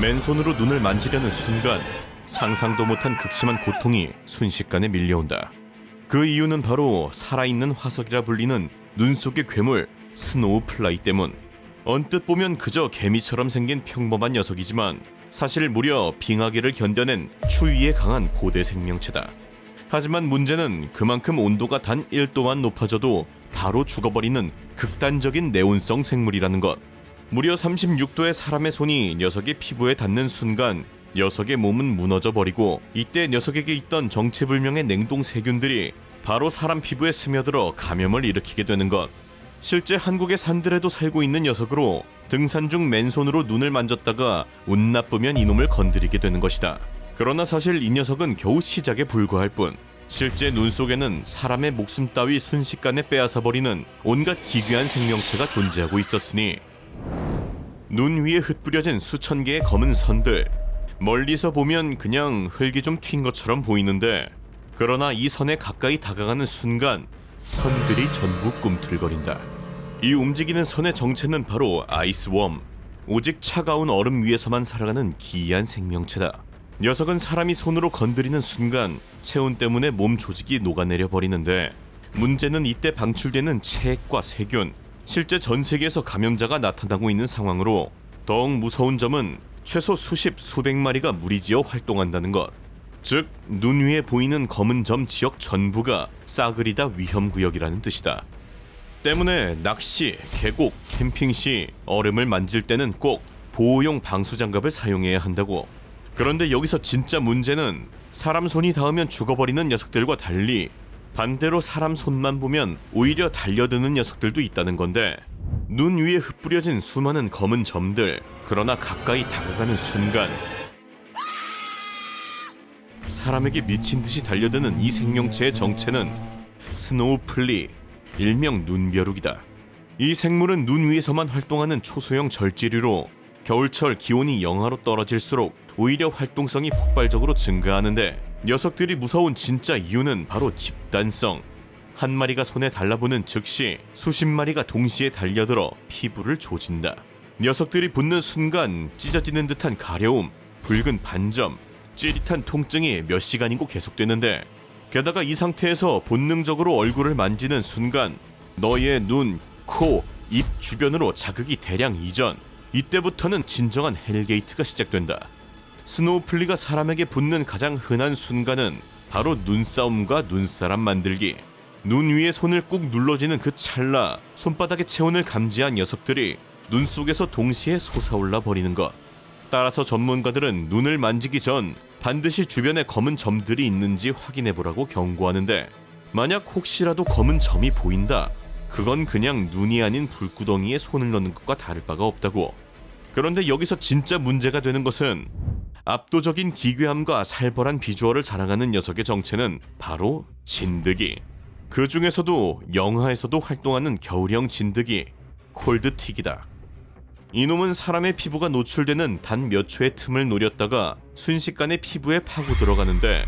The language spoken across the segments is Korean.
맨손으로 눈을 만지려는 순간 상상도 못한 극심한 고통이 순식간에 밀려온다. 그 이유는 바로 살아있는 화석이라 불리는 눈 속의 괴물 스노우 플라이 때문. 언뜻 보면 그저 개미처럼 생긴 평범한 녀석이지만 사실 무려 빙하기를 견뎌낸 추위에 강한 고대 생명체다. 하지만 문제는 그만큼 온도가 단 1도만 높아져도 바로 죽어버리는 극단적인 내온성 생물이라는 것. 무려 36도의 사람의 손이 녀석의 피부에 닿는 순간 녀석의 몸은 무너져 버리고 이때 녀석에게 있던 정체불명의 냉동 세균들이 바로 사람 피부에 스며들어 감염을 일으키게 되는 것. 실제 한국의 산들에도 살고 있는 녀석으로 등산 중 맨손으로 눈을 만졌다가 운 나쁘면 이놈을 건드리게 되는 것이다. 그러나 사실 이 녀석은 겨우 시작에 불과할 뿐 실제 눈 속에는 사람의 목숨 따위 순식간에 빼앗아 버리는 온갖 기괴한 생명체가 존재하고 있었으니 눈 위에 흩뿌려진 수천 개의 검은 선들 멀리서 보면 그냥 흙이 좀 튄 것처럼 보이는데 그러나 이 선에 가까이 다가가는 순간 선들이 전부 꿈틀거린다. 이 움직이는 선의 정체는 바로 아이스웜. 오직 차가운 얼음 위에서만 살아가는 기이한 생명체다. 녀석은 사람이 손으로 건드리는 순간 체온 때문에 몸 조직이 녹아내려 버리는데 문제는 이때 방출되는 체액과 세균. 실제 전 세계에서 감염자가 나타나고 있는 상황으로 더욱 무서운 점은 최소 수십 수백 마리가 무리지어 활동한다는 것. 즉, 눈 위에 보이는 검은 점 지역 전부가 싸그리다 위험 구역이라는 뜻이다. 때문에 낚시, 계곡, 캠핑 시 얼음을 만질 때는 꼭 보호용 방수 장갑을 사용해야 한다고. 그런데 여기서 진짜 문제는 사람 손이 닿으면 죽어버리는 녀석들과 달리 반대로 사람 손만 보면 오히려 달려드는 녀석들도 있다는 건데 눈 위에 흩뿌려진 수많은 검은 점들 그러나 가까이 다가가는 순간 사람에게 미친 듯이 달려드는 이 생명체의 정체는 스노우 플리 일명 눈벼룩이다. 이 생물은 눈 위에서만 활동하는 초소형 절지류로 겨울철 기온이 영하로 떨어질수록 오히려 활동성이 폭발적으로 증가하는데 녀석들이 무서운 진짜 이유는 바로 집단성. 한 마리가 손에 달라붙는 즉시 수십 마리가 동시에 달려들어 피부를 조진다. 녀석들이 붙는 순간 찢어지는 듯한 가려움, 붉은 반점, 찌릿한 통증이 몇 시간이고 계속되는데 게다가 이 상태에서 본능적으로 얼굴을 만지는 순간 너의 눈, 코, 입 주변으로 자극이 대량 이전. 이때부터는 진정한 헬게이트가 시작된다. 스노우플리가 사람에게 붙는 가장 흔한 순간은 바로 눈싸움과 눈사람 만들기. 눈 위에 손을 꾹 눌러지는 그 찰나 손바닥의 체온을 감지한 녀석들이 눈 속에서 동시에 솟아올라 버리는 것. 따라서 전문가들은 눈을 만지기 전 반드시 주변에 검은 점들이 있는지 확인해 보라고 경고하는데 만약 혹시라도 검은 점이 보인다. 그건 그냥 눈이 아닌 불구덩이에 손을 넣는 것과 다를 바가 없다고. 그런데 여기서 진짜 문제가 되는 것은 압도적인 기괴함과 살벌한 비주얼을 자랑하는 녀석의 정체는 바로 진드기. 그 중에서도 영하에서도 활동하는 겨울형 진드기 콜드틱이다. 이놈은 사람의 피부가 노출되는 단 몇 초의 틈을 노렸다가 순식간에 피부에 파고 들어가는데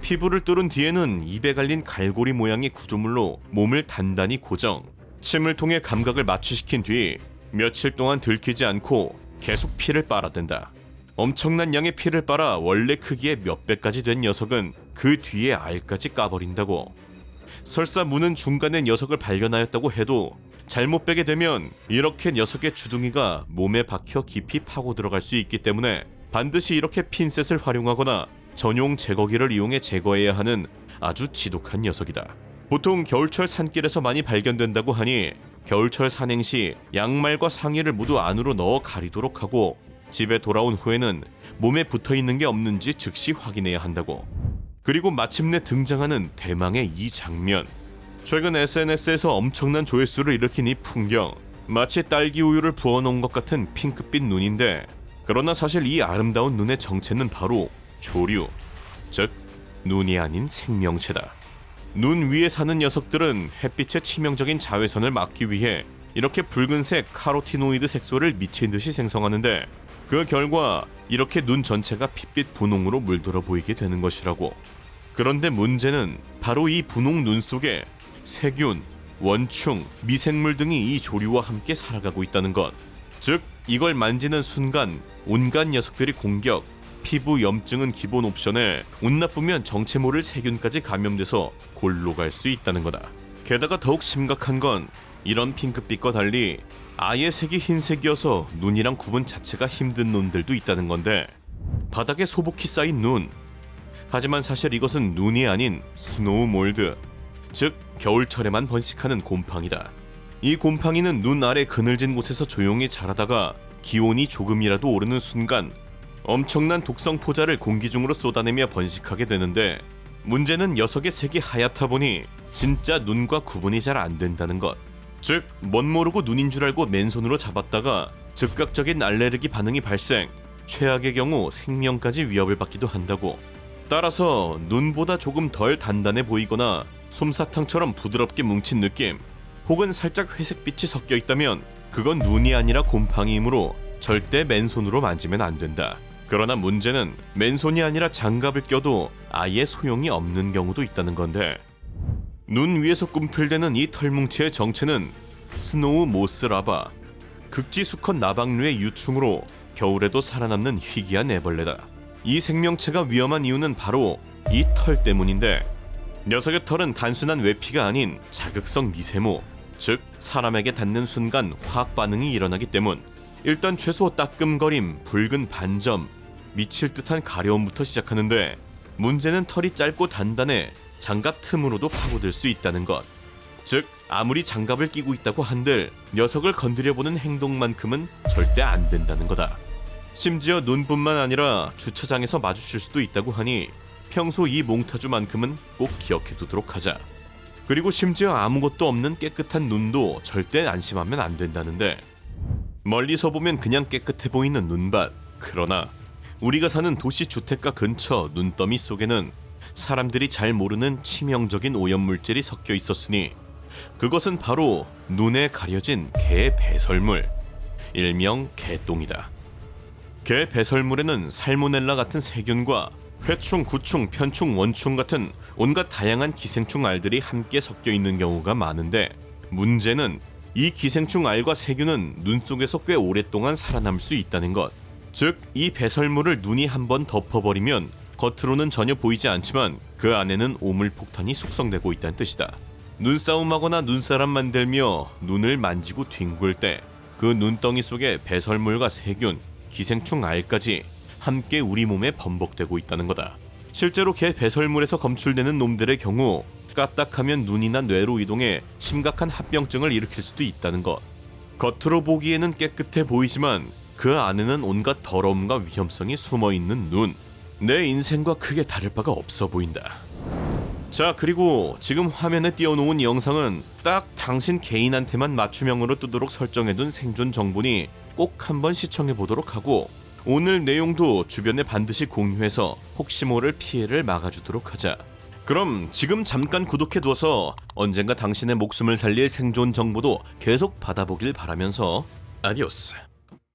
피부를 뚫은 뒤에는 입에 갈린 갈고리 모양의 구조물로 몸을 단단히 고정, 침을 통해 감각을 마취시킨 뒤 며칠 동안 들키지 않고 계속 피를 빨아댄다. 엄청난 양의 피를 빨아 원래 크기의 몇 배까지 된 녀석은 그 뒤에 알까지 까버린다고. 설사 문은 중간에 녀석을 발견하였다고 해도 잘못 빼게 되면 이렇게 녀석의 주둥이가 몸에 박혀 깊이 파고 들어갈 수 있기 때문에 반드시 이렇게 핀셋을 활용하거나 전용 제거기를 이용해 제거해야 하는 아주 지독한 녀석이다. 보통 겨울철 산길에서 많이 발견된다고 하니 겨울철 산행 시 양말과 상의를 모두 안으로 넣어 가리도록 하고 집에 돌아온 후에는 몸에 붙어 있는 게 없는지 즉시 확인해야 한다고. 그리고 마침내 등장하는 대망의 이 장면. 최근 SNS에서 엄청난 조회수를 일으킨 이 풍경. 마치 딸기 우유를 부어 놓은 것 같은 핑크빛 눈인데 그러나 사실 이 아름다운 눈의 정체는 바로 조류. 즉 눈이 아닌 생명체다. 눈 위에 사는 녀석들은 햇빛의 치명적인 자외선을 막기 위해 이렇게 붉은색 카로티노이드 색소를 미친 듯이 생성하는데 그 결과 이렇게 눈 전체가 핏빛 분홍으로 물들어 보이게 되는 것이라고. 그런데 문제는 바로 이 분홍 눈 속에 세균, 원충, 미생물 등이 이 조류와 함께 살아가고 있다는 것. 즉, 이걸 만지는 순간 온갖 녀석들이 공격, 피부 염증은 기본 옵션에 운 나쁘면 정체 모를 세균까지 감염돼서 골로 갈 수 있다는 거다. 게다가 더욱 심각한 건 이런 핑크빛과 달리 아예 색이 흰색이어서 눈이랑 구분 자체가 힘든 눈들도 있다는 건데 바닥에 소복히 쌓인 눈. 하지만 사실 이것은 눈이 아닌 스노우 몰드, 즉 겨울철에만 번식하는 곰팡이다. 이 곰팡이는 눈 아래 그늘진 곳에서 조용히 자라다가 기온이 조금이라도 오르는 순간 엄청난 독성 포자를 공기 중으로 쏟아내며 번식하게 되는데 문제는 녀석의 색이 하얗다 보니 진짜 눈과 구분이 잘 안 된다는 것. 즉, 멋 모르고 눈인 줄 알고 맨손으로 잡았다가 즉각적인 알레르기 반응이 발생, 최악의 경우 생명까지 위협을 받기도 한다고. 따라서 눈보다 조금 덜 단단해 보이거나 솜사탕처럼 부드럽게 뭉친 느낌, 혹은 살짝 회색빛이 섞여 있다면 그건 눈이 아니라 곰팡이이므로 절대 맨손으로 만지면 안 된다. 그러나 문제는 맨손이 아니라 장갑을 껴도 아예 소용이 없는 경우도 있다는 건데 눈 위에서 꿈틀대는 이 털뭉치의 정체는 스노우 모스라바 극지 수컷 나방류의 유충으로 겨울에도 살아남는 희귀한 애벌레다. 이 생명체가 위험한 이유는 바로 이 털 때문인데 녀석의 털은 단순한 외피가 아닌 자극성 미세모, 즉 사람에게 닿는 순간 화학 반응이 일어나기 때문. 일단 최소 따끔거림, 붉은 반점, 미칠 듯한 가려움부터 시작하는데 문제는 털이 짧고 단단해 장갑 틈으로도 파고들 수 있다는 것. 즉 아무리 장갑을 끼고 있다고 한들 녀석을 건드려보는 행동만큼은 절대 안 된다는 거다. 심지어 눈뿐만 아니라 주차장에서 마주칠 수도 있다고 하니 평소 이 몽타주만큼은 꼭 기억해 두도록 하자. 그리고 심지어 아무것도 없는 깨끗한 눈도 절대 안심하면 안 된다는데 멀리서 보면 그냥 깨끗해 보이는 눈밭. 그러나 우리가 사는 도시 주택가 근처 눈더미 속에는 사람들이 잘 모르는 치명적인 오염물질이 섞여 있었으니 그것은 바로 눈에 가려진 개 배설물, 일명 개똥이다. 개 배설물에는 살모넬라 같은 세균과 회충, 구충, 편충, 원충 같은 온갖 다양한 기생충 알들이 함께 섞여 있는 경우가 많은데 문제는 이 기생충 알과 세균은 눈 속에서 꽤 오랫동안 살아남을 수 있다는 것. 즉, 이 배설물을 눈이 한번 덮어버리면 겉으로는 전혀 보이지 않지만 그 안에는 오물 폭탄이 숙성되고 있다는 뜻이다. 눈싸움하거나 눈사람 만들며 눈을 만지고 뒹굴 때 그 눈덩이 속에 배설물과 세균, 기생충 알까지 함께 우리 몸에 범벅되고 있다는 거다. 실제로 개 배설물에서 검출되는 놈들의 경우 까딱하면 눈이나 뇌로 이동해 심각한 합병증을 일으킬 수도 있다는 것. 겉으로 보기에는 깨끗해 보이지만 그 안에는 온갖 더러움과 위험성이 숨어 있는 눈. 내 인생과 크게 다를 바가 없어 보인다. 자, 그리고 지금 화면에 띄워놓은 영상은 딱 당신 개인한테만 맞춤형으로 뜨도록 설정해둔 생존 정보니 꼭 한번 시청해 보도록 하고 오늘 내용도 주변에 반드시 공유해서 혹시 모를 피해를 막아주도록 하자. 그럼 지금 잠깐 구독해두어서 언젠가 당신의 목숨을 살릴 생존 정보도 계속 받아보길 바라면서 아디오스.